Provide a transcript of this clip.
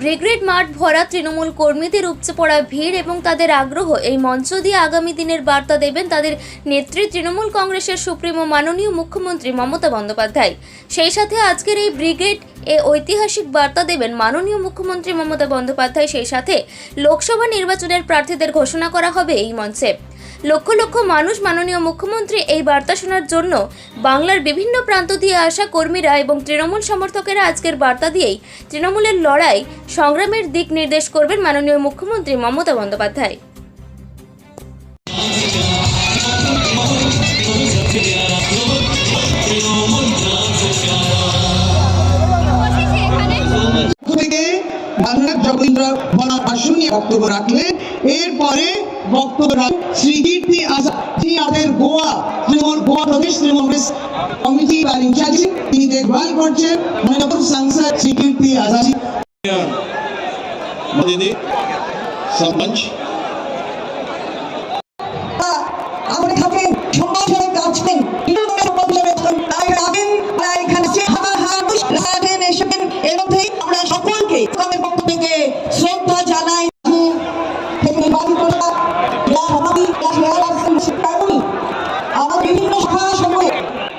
Brigade মাঠ ভরা তৃণমূল কর্মীদের উপচে পড়া ভিড় এবং তাদের আগ্রহ। এই মঞ্চ দিয়ে আগামী দিনের বার্তা দেবেন তাদের নেত্রী তৃণমূল কংগ্রেসের সুপ্রিমো মাননীয় মুখ্যমন্ত্রী মমতা বন্দ্যোপাধ্যায়। সেই সাথে আজকের এই ব্রিগেড এ ঐতিহাসিক বার্তা দেবেন মাননীয় মুখ্যমন্ত্রী মমতা বন্দ্যোপাধ্যায়। সেই সাথে লোকসভা নির্বাচনের প্রার্থীদের ঘোষণা করা হবে এই মঞ্চে। লক্ষ লক্ষ মানুষ মাননীয় মুখ্যমন্ত্রী এই বার্তা শোনার জন্য বাংলার বিভিন্ন প্রান্ত দিয়ে আসা কর্মীরা এবং তৃণমূল সমর্থকেরা আজকের বার্তা দিয়েই তৃণমূলের লড়াই সংগ্রামের দিক নির্দেশ করবেন মাননীয় মুখ্যমন্ত্রী মমতা বন্দ্যোপাধ্যায়। রাঘবেন্দ্র বলা ভাষণ বক্তব্য রাখলেন। এরপরে বক্তব্য রাখলেন শ্রী কীর্তি তিনি গোয়া তৃণমূল গোয়া প্রদেশ তৃণমূল কমিটি বা ইনচার্জ তিনি দেখভাল করছেন। মনোনপুর সাংসদ শ্রী কীর্তি আজাদ। দিদি সরপঞ্চ আপনি থাকেন সমাজ